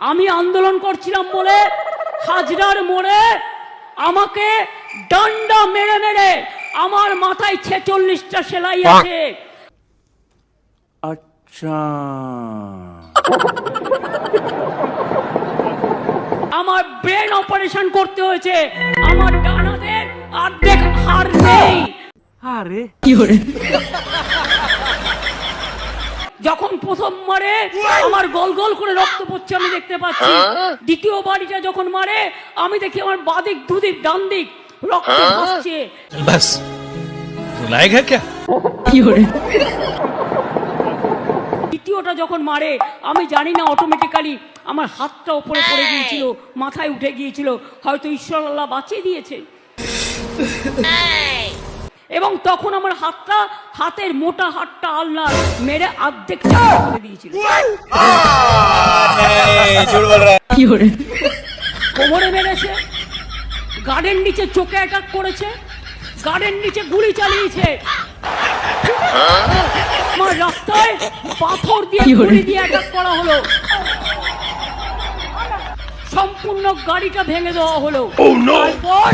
আমি আন্দোলন করছিলাম বলে হাজরার মোড়ে আমাকে ডান্ডা মেরে মেরে আমার মাথায় ছেচল্লিশটা সেলাই আছে। আচ্ছা। আমার ব্রেন অপারেশন করতে হয়েছে। আমার ডানাদের অর্ধেক হাড় নেই। আরে। যখন প্রথম মারে আমার গোল গোল করে রক্ত পড়ছে আমি দেখতে পাচ্ছি। হ্যাঁ? দ্বিতীয় বাড়িটা যখন মারে আমি দেখি আমার বাদিক দুদিক ডান দিক রক্ত হ্যাঁ? পড়ছে বাস লাইগা কে? কি হরে দ্বিতীয়টা যখন মারে আমি জানি না অটোমেটিক্যালি আমার হাতটা ওপরে পড়ে গিয়েছিল মাথায় উঠে গিয়েছিল হয়তো ঈশ্বর আল্লাহ বাঁচিয়ে দিয়েছে। এবং তখন আমার হাতটা হাতের মোটা হাতটা আল্লাহ মেরে অর্ধেক করে দিয়েছিল। কোমরে মেরেছে গার্ডেন নিচে চোখে অ্যাটাক করেছে গার্ডেন নিচে গুলি চালিয়েছে। আমার রাস্তায় পাথর দিয়ে গুলি দিয়ে অ্যাটাক করা হলো। সম্পূর্ণ গাড়িটা ভেঙে দেওয়া হলো। তারপর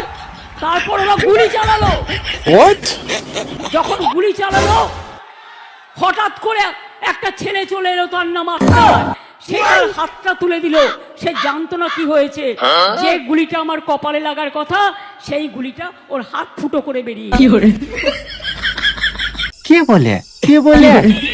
তারপর ওরা গুলি চালালো। যখন গুলি চালালো হঠাৎ করে একটা ছেলে চলে এলো তার নাম সে তার হাতটা তুলে দিল। সে জানতো না কি হয়েছে। যে গুলিটা আমার কপালে লাগার কথা সেই গুলিটা ওর হাত ফুটো করে বেরিয়ে। কে বলে? কে বলে?